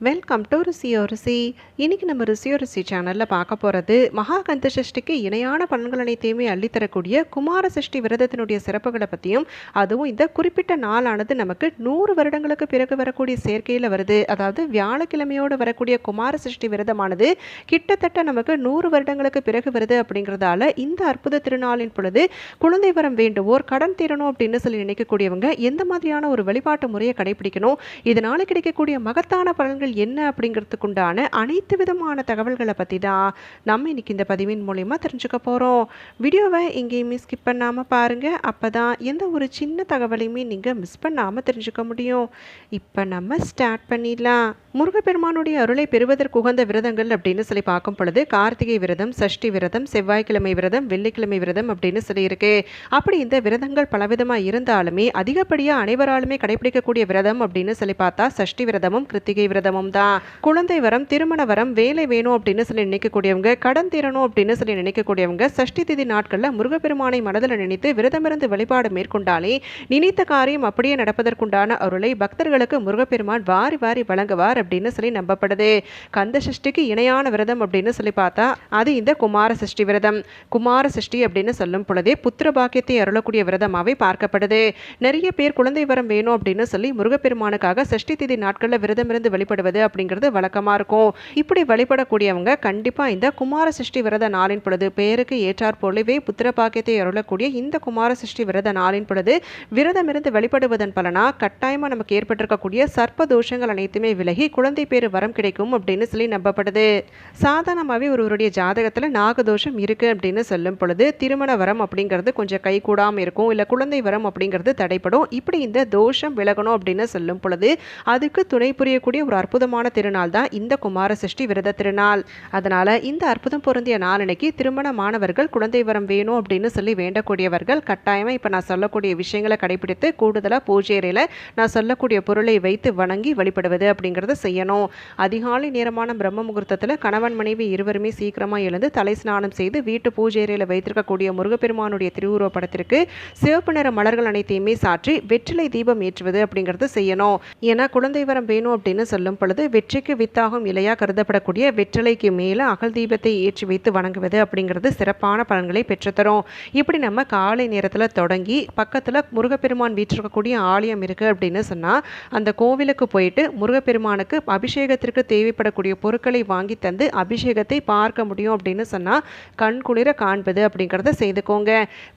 Welcome to ருசியோ ருசி. இன்னைக்கு நம்ம ருசியோ ருசி சேனலில் பார்க்க போகிறது மகாகந்த சஷ்டிக்கு இணையான பலன்கள் அனைத்தையுமே அள்ளித்தரக்கூடிய குமார சஷ்டி விரதத்தினுடைய சிறப்புகளை பற்றியும் அதுவும் இந்த குறிப்பிட்ட நாளானது நமக்கு நூறு வருடங்களுக்கு பிறகு வரக்கூடிய சேர்க்கையில் வருது. அதாவது வியாழக்கிழமையோடு வரக்கூடிய குமார சஷ்டி விரதமானது கிட்டத்தட்ட நமக்கு நூறு வருடங்களுக்கு பிறகு வருது அப்படிங்கிறதால இந்த அற்புத திருநாளின் பொழுது குழந்தை வரம் வேண்டுவோர் கடன் தீரணும் அப்படின்னு சொல்லி நினைக்கக்கூடியவங்க எந்த மாதிரியான ஒரு வழிபாட்டு முறையை கடைபிடிக்கணும் இதனால் கிடைக்கக்கூடிய மகத்தான பலன்கள் என்ன அப்படிங்கிறதுக்குண்டான அனைத்து விதமான தகவல்களை பற்றி தான் நம்ம இன்றைக்கி இந்த பதிவின் மூலயமா தெரிஞ்சுக்க போகிறோம் வீடியோவை எங்கேயுமே ஸ்கிப் பண்ணாமல் பாருங்கள் அப்போ தான் எந்த ஒரு சின்ன தகவலையுமே நீங்கள் மிஸ் பண்ணாமல் தெரிஞ்சுக்க முடியும். இப்போ நம்ம ஸ்டார்ட் பண்ணிடலாம். முருகப்பெருமானுடைய அருளை பெறுவதற்கு உகந்த விரதங்கள் அப்படின்னு சொல்லி பார்க்கும் பொழுது கார்த்திகை விரதம் சஷ்டி விரதம் செவ்வாய்க்கிழமை விரதம் வெள்ளிக்கிழமை விரதம் அப்படின்னு சொல்லி இருக்கு அப்படி இந்த விரதங்கள் பலவிதமாக இருந்தாலுமே அதிகப்படியாக அனைவராலுமே கடைபிடிக்கக்கூடிய விரதம் அப்படின்னு சொல்லி பார்த்தா சஷ்டி விரதமும் கிருத்திகை விரதமும் தான் குழந்தை வரம் திருமண வரம் வேலை வேணும் அப்படின்னு சொல்லி நினைக்கக்கூடியவங்க கடன் தீரணும் அப்படின்னு சொல்லி நினைக்கக்கூடியவங்க சஷ்டி திதி நாட்களில் முருகப்பெருமானை மனதில் நினைத்து விரதமிருந்து வழிபாடு மேற்கொண்டாலே நினைத்த காரியம் அப்படியே நடப்பதற்குண்டான அருளை பக்தர்களுக்கு முருகப்பெருமான் வாரி வாரி வழங்குவார் அப்படின்னு சொல்லி நம்பப்படுது. கந்த சஷ்டிக்கு இணையான விரதம் அப்படின்னு சொல்லி பார்த்தா அது இந்த குமார சஷ்டி விரதம். குமார சஷ்டி அப்படின்னு சொல்லும் பொழுதே புத்திர பாக்கியத்தை அருளக்கூடிய விரதமாகவே பார்க்கப்படுது. நிறைய பேர் குழந்தை வரம் வேணும் அப்படின்னு சொல்லி முருகப்பெருமானுக்காக சஷ்டி திதி நாட்களில் விரதமிருந்து இருந்து வழிபடுவது அப்படிங்கிறது வழக்கமாக இருக்கும். இப்படி வழிபடக்கூடியவங்க கண்டிப்பாக இந்த குமார சஷ்டி விரத நாளின் பொழுது பேருக்கு ஏற்றாற் போலவே புத்திர பாக்கியத்தை அருளக்கூடிய இந்த குமார சிருஷ்டி விரத நாளின் பொழுது விரதம் இருந்து வழிபடுவதன் பலனா கட்டாயமாக நமக்கு ஏற்பட்டிருக்கக்கூடிய சர்ப்ப தோஷங்கள் அனைத்துமே விலகி குழந்தை பேர் வரம் கிடைக்கும் அப்படின்னு சொல்லி நம்பப்படுது. சாதாரணமாகவே ஒருவருடைய ஜாதகத்தில் நாகதோஷம் இருக்குது அப்படின்னு சொல்லும் பொழுது திருமண வரம் அப்படிங்கிறது கொஞ்சம் கை கூடாமல் இருக்கும். இல்லை குழந்தை வரம் அப்படிங்கிறது தடைப்படும். இப்படி இந்த தோஷம் விலகணும் அப்படின்னு சொல்லும் பொழுது அதுக்கு துணை புரியக்கூடிய ஒரு அற்புதமான திருநாள் தான் இந்த குமார சஷ்டி விரத திருநாள். அதனால் இந்த அற்புதம் பொருந்திய நாளன்னைக்கு திருமண மாணவர்கள் குழந்தை வரம் வேணும் அப்படின்னு சொல்லி வேண்டக்கூடியவர்கள் கட்டாயமாக இப்போ நான் சொல்லக்கூடிய விஷயங்களை கடைபிடித்து கூடுதலாக பூஜை அறையில் நான் சொல்லக்கூடிய பொருளை வைத்து வணங்கி வழிபடுவது அப்படிங்கிறத செய்யணும். அதிகாலை நேரமான பிரம்ம முகூர்த்தத்தில் கணவன் மனைவி இருவருமே சீக்கிரமாக எழுந்து தலை ஸ்நானம் செய்து வீட்டு பூஜை அறையில் வைத்திருக்கக்கூடிய முருகப்பெருமானுடைய திருவுருவ படத்திற்கு சிவப்பு நிற மலர்கள் அனைத்தையுமே சாற்றி வெற்றிலை தீபம் ஏற்றுவது அப்படிங்கிறது செய்யணும். ஏன்னா குழந்தை வரம் வேணும் அப்படின்னு சொல்லும் பொழுது வெற்றிக்கு வித்தாகும் இலையாக கருதப்படக்கூடிய வெற்றிலைக்கு மேலே அகல் தீபத்தை ஏற்றி வைத்து வணங்குவது அப்படிங்கிறது சிறப்பான பலன்களை பெற்றுத்தரும். இப்படி நம்ம காலை நேரத்தில் தொடங்கி பக்கத்தில் முருகப்பெருமான் வீற்றிருக்கக்கூடிய ஆலயம் இருக்குது அப்படின்னு சொன்னால் அந்த கோவிலுக்கு போயிட்டு முருகப்பெருமானுக்கு அபிஷேகத்திற்கு தேவைப்படக்கூடிய பொருட்களை வாங்கி தந்து அபிஷேகத்தை பார்க்க முடியும் அப்படின்னு சொன்னால் கண் குளிர காண்பது அப்படிங்கிறத செய்துக்கோங்க.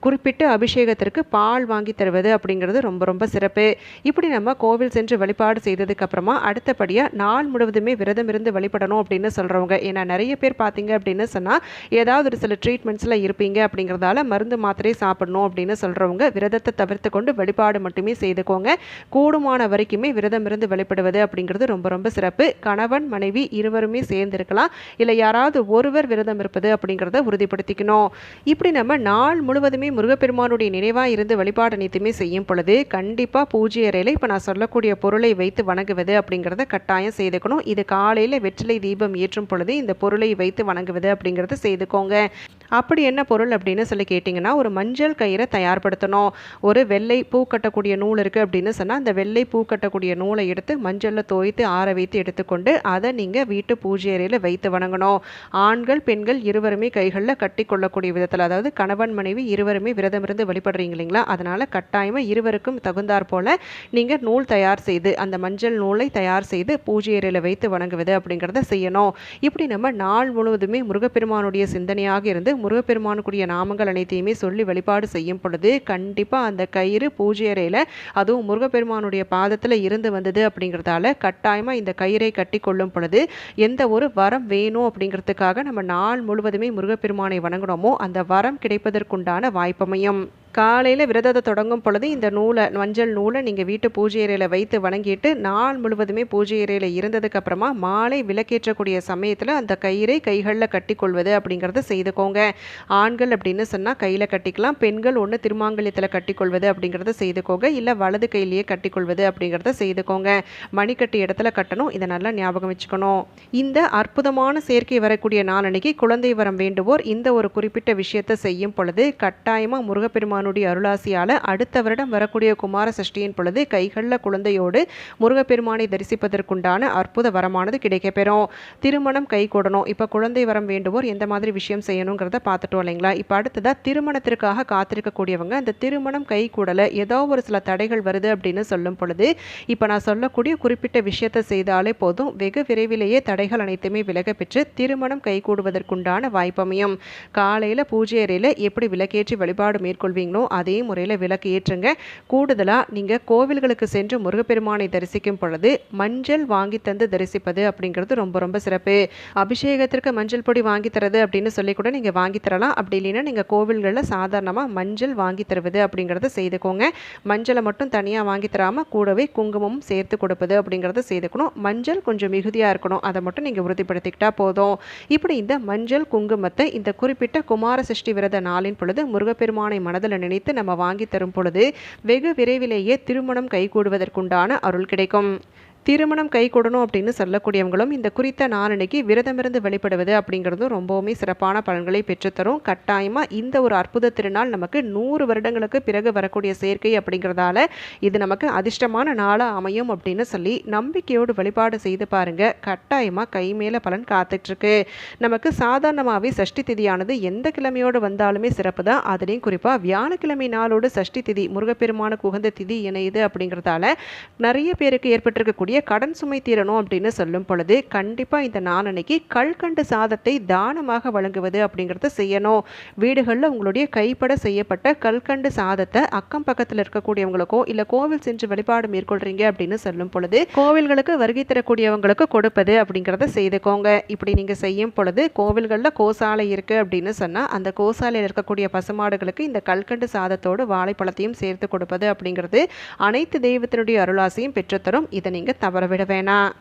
குறிப்பிட்டு அபிஷேகத்திற்கு பால் வாங்கி தருவது அப்படிங்கிறது ரொம்ப ரொம்ப சிறப்பு. இப்படி நம்ம கோவில் சென்று வழிபாடு செய்ததுக்கு அப்புறமா அடுத்தபடியாக நாள் முழுவதுமே விரதம் இருந்து வழிபடணும் அப்படின்னு சொல்கிறவங்க ஏன்னா நிறைய பேர் பார்த்தீங்க அப்படின்னு சொன்னால் ஏதாவது ஒரு சில ட்ரீட்மெண்ட்ஸில் இருப்பீங்க அப்படிங்கிறதால மருந்து மாத்திரை சாப்பிடணும் அப்படின்னு சொல்கிறவங்க விரதத்தை தவிர்த்து கொண்டு வழிபாடு மட்டுமே செய்துக்கோங்க. கூடுமான வரைக்குமே விரதம் இருந்து வழிபடுவது அப்படிங்கிறது ரொம்ப ரொம்ப சிறப்பு. கணவன் மனைவி இருவருமே சேர்ந்து இருக்கலாம் இல்லை யாராவது ஒருவர் விரதம் இருப்பது அப்படிங்கிறத உறுதிப்படுத்திக்கணும். இப்படி நம்ம நாள் முழுவதுமே முருகப்பெருமானுடைய நினைவாக இருந்து வழிபாடு அனைத்துமே செய்யும் பொழுது கண்டிப்பாக பூஜை அறையில் இப்போ நான் சொல்லக்கூடிய பொருளை வைத்து வணங்குவது அப்படிங்கிறத கட்டாயம் செய்துக்கணும். இது காலையில் வெற்றிலை தீபம் ஏற்றும் பொழுது இந்த பொருளை வைத்து வணங்குவது அப்படிங்கிறத செய்துக்கோங்க. அப்படி என்ன பொருள் அப்படின்னு சொல்லி கேட்டிங்கன்னா ஒரு மஞ்சள் கயிறை தயார்படுத்தணும். ஒரு வெள்ளை பூ கட்டக்கூடிய நூல் இருக்குது அப்படின்னு சொன்னால் அந்த வெள்ளை பூ கட்டக்கூடிய நூலை எடுத்து மஞ்சளில் தோய்த்து ஆற வைத்து எடுத்துக்கொண்டு அதை நீங்கள் வீட்டு பூஜை அறையில் வைத்து வணங்கணும். ஆண்கள் பெண்கள் இருவருமே கைகளில் கட்டி கொள்ளக்கூடிய விதத்தில் அதாவது கணவன் மனைவி இருவருமே விரதம் இருந்து வழிபடுறீங்க இல்லைங்களா? அதனால் கட்டாயமாக இருவருக்கும் தகுந்தார் போல் நீங்கள் நூல் தயார் செய்து அந்த மஞ்சள் நூலை தயார் செய்து பூஜை அறையில் வைத்து வணங்குவது அப்படிங்கிறத செய்யணும். இப்படி நம்ம நாள் முழுவதுமே முருகப்பெருமானுடைய சிந்தனையாக இருந்து முருகப்பெருமானுக்குரிய நாமங்கள் அனைத்தையுமே சொல்லி வழிபாடு செய்யும் பொழுது கண்டிப்பாக அந்த கயிறு பூஜை அறையில் அதுவும் முருகப்பெருமானுடைய பாதத்தில் இருந்து வந்தது அப்படிங்கிறதால கட்டாயமாக இந்த கயிறை கட்டி கொள்ளும் பொழுது எந்த ஒரு வரம் வேணும் அப்படிங்கிறதுக்காக நம்ம நாள் முழுவதுமே முருகப்பெருமானை வணங்குறோமோ அந்த வரம் கிடைப்பதற்குண்டான வாய்ப்பமையும். காலையில் விரதத்தை தொடங்கும் பொழுது இந்த நூலை மஞ்சள் நூலை நீங்கள் வீட்டு பூஜை அறையில் வைத்து வணங்கிட்டு நாள் முழுவதுமே பூஜை அறையில் இருந்ததுக்கு அப்புறமா மாலை விளக்கேற்றக்கூடிய சமயத்தில் அந்த கயிறை கைகளில் கட்டிக்கொள்வது அப்படிங்கிறத செய்துக்கோங்க. ஆண்கள் அப்படின்னு சொன்னால் கையில் கட்டிக்கலாம் பெண்கள் ஒன்று திருமாங்கல்யத்தில் கட்டிக்கொள்வது அப்படிங்கிறத செய்துக்கோங்க. இல்லை வலது கையிலேயே கட்டிக்கொள்வது அப்படிங்கிறத செய்துக்கோங்க. மணிக்கட்டு இடத்துல கட்டணும் இதை நல்லா ஞாபகம் வச்சுக்கணும். இந்த அற்புதமான சேர்க்கை வரக்கூடிய நாளன்னைக்கு குழந்தை வரம் வேண்டுவோர் இந்த ஒரு குறிப்பிட்ட விஷயத்தை செய்யும் பொழுது கட்டாயமாக முருகப்பெருமான் முருகப்பெருமானுடைய அருளாசியால் அடுத்த வருடம் வரக்கூடிய குமார சஷ்டியின் பொழுது கைகளில் குழந்தையோடு முருகப்பெருமானை தரிசிப்பதற்குண்டான அற்புத வரமானது கிடைக்கப்பெறும். திருமணம் கை கூடணும் இப்போ குழந்தை வரம் வேண்டுவோர் எந்த மாதிரி விஷயம் செய்யணுங்கிறத பார்த்துட்டோம் இல்லைங்களா? இப்போ அடுத்ததாக திருமணத்திற்காக காத்திருக்கக்கூடியவங்க அந்த திருமணம் கை கூடலை ஏதோ ஒரு சில தடைகள் வருது அப்படின்னு சொல்லும் பொழுது இப்போ நான் சொல்லக்கூடிய குறிப்பிட்ட விஷயத்தை செய்தாலே போதும். வெகு விரைவிலேயே தடைகள் அனைத்துமே விலக பெற்று திருமணம் கைகூடுவதற்குண்டான வாய்ப்பமையும். காலையில் பூஜை அறையில் எப்படி விளக்கேற்றி வழிபாடு மேற்கொள்வீங்களோ அதே முறையில் விளக்கு ஏற்றுங்க. கூடுதலாக நீங்கள் கோவில்களுக்கு சென்று முருகப்பெருமானை தரிசிக்கும் பொழுது மஞ்சள் வாங்கி தந்து தரிசிப்பது அப்படிங்கிறது ரொம்ப ரொம்ப சிறப்பு. அபிஷேகத்திற்கு மஞ்சள் பொடி வாங்கி தரது அப்படின்னு சொல்லி கூட நீங்கள் வாங்கி தரலாம். அப்படி இல்லைன்னா நீங்கள் கோவில்களில் சாதாரணமாக மஞ்சள் வாங்கி தருவது அப்படிங்கிறத செய்துக்கோங்க. மஞ்சளை மட்டும் தனியாக வாங்கி தராமல் கூடவே குங்குமம் சேர்த்து கொடுப்பது அப்படிங்கிறத செய்துக்கணும். மஞ்சள் கொஞ்சம் மிகுதியாக இருக்கணும். அதை மட்டும் நீங்கள் உறுதிப்படுத்திக்கிட்டா போதும். இப்படி இந்த மஞ்சள் குங்குமத்தை இந்த குறிப்பிட்ட குமார சஷ்டி விரத நாளின் பொழுது முருகப்பெருமானை மனதில் நினைத்து நம்ம வாங்கி தரும் பொழுது வெகு விரைவிலேயே திருமணம் கைகூடுவதற்குண்டான அருள் கிடைக்கும். திருமணம் கை அப்படின்னு சொல்லக்கூடியவங்களும் இந்த குறித்த நாளன்னைக்கு விரதமிருந்து வெளிப்படுவது அப்படிங்கிறதும் ரொம்பவுமே சிறப்பான பலன்களை பெற்றுத்தரும். கட்டாயமாக இந்த ஒரு அற்புத திருநாள் நமக்கு நூறு வருடங்களுக்கு பிறகு வரக்கூடிய சேர்க்கை அப்படிங்கிறதால இது நமக்கு அதிர்ஷ்டமான நாளாக அமையும் அப்படின்னு சொல்லி நம்பிக்கையோடு வழிபாடு செய்து பாருங்க. கட்டாயமாக கை மேலே பலன் காத்துட்ருக்கு. நமக்கு சாதாரணமாகவே சஷ்டி திதியானது எந்த கிழமையோடு வந்தாலுமே சிறப்பு தான். அதுலேயும் குறிப்பாக வியாழக்கிழமை நாளோடு சஷ்டி திதி முருகப்பெருமானுக்கு உகந்த திதி இணையுது அப்படிங்கிறதால நிறைய பேருக்கு ஏற்பட்டிருக்கக்கூடிய கடன் சுமை தீரணும் அப்படின்னு சொல்லும் பொழுது கண்டிப்பாக இந்த நாளன்னைக்கு கல்கண்டு சாதத்தை தானமாக வழங்குவது அப்படிங்கிறத செய்யணும். வீடுகளில் உங்களுடைய கைப்பட செய்யப்பட்ட கல்கண்டு சாதத்தை அக்கம் பக்கத்தில் இருக்கக்கூடியவங்களுக்கோ இல்லை கோவில் சென்று வழிபாடு மேற்கொள்றீங்க அப்படின்னு சொல்லும் பொழுது கோவில்களுக்கு வருகை தரக்கூடியவங்களுக்கு கொடுப்பது அப்படிங்கிறத செய்துக்கோங்க. இப்படி நீங்கள் செய்யும் பொழுது கோவில்களில் கோசாலை இருக்குது அப்படின்னு சொன்னால் அந்த கோசாலையில் இருக்கக்கூடிய பசுமாடுகளுக்கு இந்த கல்கண்டு சாதத்தோடு வாழைப்பழத்தையும் சேர்த்து கொடுப்பது அப்படிங்கிறது அனைத்து தெய்வத்தினுடைய அருளாசையும் பெற்றுத்தரும். இதை நீங்கள் தவறவிட வேணாம்.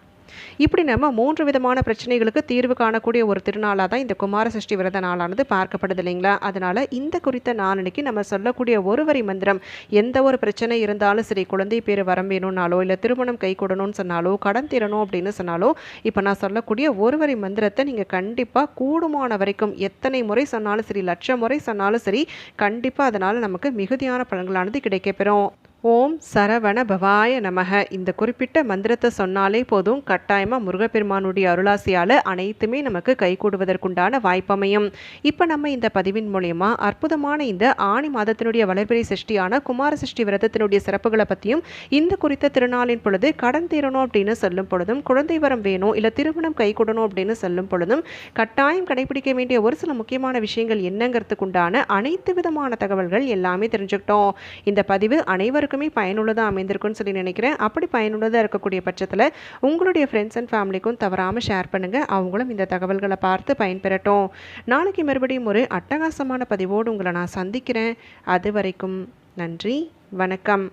இப்படி நம்ம மூன்று விதமான பிரச்சனைகளுக்கு தீர்வு காணக்கூடிய ஒரு திருநாளாக தான் இந்த குமார சஷ்டி விரத நாளானது பார்க்கப்படுது இல்லைங்களா? அதனால் இந்த குறித்த நாளன்னைக்கு நம்ம சொல்லக்கூடிய ஒரு வரி மந்திரம் எந்த ஒரு பிரச்சனை இருந்தாலும் சரி குழந்தை பேர் வரம் வேணும்னாலோ இல்லை திருமணம் கை கூடணும்னு சொன்னாலோ கடன் தீரணும் அப்படின்னு சொன்னாலோ இப்போ நான் சொல்லக்கூடிய ஒரு வரி மந்திரத்தை நீங்கள் கண்டிப்பாக கூடுமான வரைக்கும் எத்தனை முறை சொன்னாலும் சரி லட்சம் முறை சொன்னாலும் சரி கண்டிப்பாக அதனால் நமக்கு மிகுதியான பலன்களானது கிடைக்கப்பெறும் ஓம் சரவண பவாய நமக. இந்த குறிப்பிட்ட மந்திரத்தை சொன்னாலே போதும் கட்டாயமாக முருகப்பெருமானுடைய அருளாசியால் அனைத்துமே நமக்கு கைகூடுவதற்குண்டான வாய்ப்பமையும். இப்போ நம்ம இந்த பதிவின் மூலயமா அற்புதமான இந்த ஆணி மாதத்தினுடைய வளர்பிறை சஷ்டியான குமார சஷ்டி விரதத்தினுடைய சிறப்புகளை பற்றியும் இந்த குறித்த திருநாளின் பொழுது கடன் தீரணும் அப்படின்னு சொல்லும் பொழுதும் குழந்தை வரம் வேணும் இல்லை திருமணம் கைகூடணும் அப்படின்னு சொல்லும் பொழுதும் கட்டாயம் கடைபிடிக்க வேண்டிய ஒரு சில முக்கியமான விஷயங்கள் என்னங்கிறதுக்குண்டான அனைத்து விதமான தகவல்கள் எல்லாமே தெரிஞ்சுக்கிட்டோம். இந்த பதிவு அனைவருக்கும் எல்லாருக்குமே பயனுள்ளதாக அமைந்திருக்குன்னு சொல்லி நினைக்கிறேன். அப்படி பயனுள்ளதாக இருக்கக்கூடிய பட்சத்தில் உங்களுடைய ஃப்ரெண்ட்ஸ் அண்ட் ஃபேமிலிக்கும் தவறாமல் ஷேர் பண்ணுங்கள் அவங்களும் இந்த தகவல்களை பார்த்து பயன்பெறட்டும். நாளைக்கு மறுபடியும் ஒரு அட்டகாசமான பதிவோடு உங்களை நான் சந்திக்கிறேன். அது வரைக்கும் நன்றி வணக்கம்.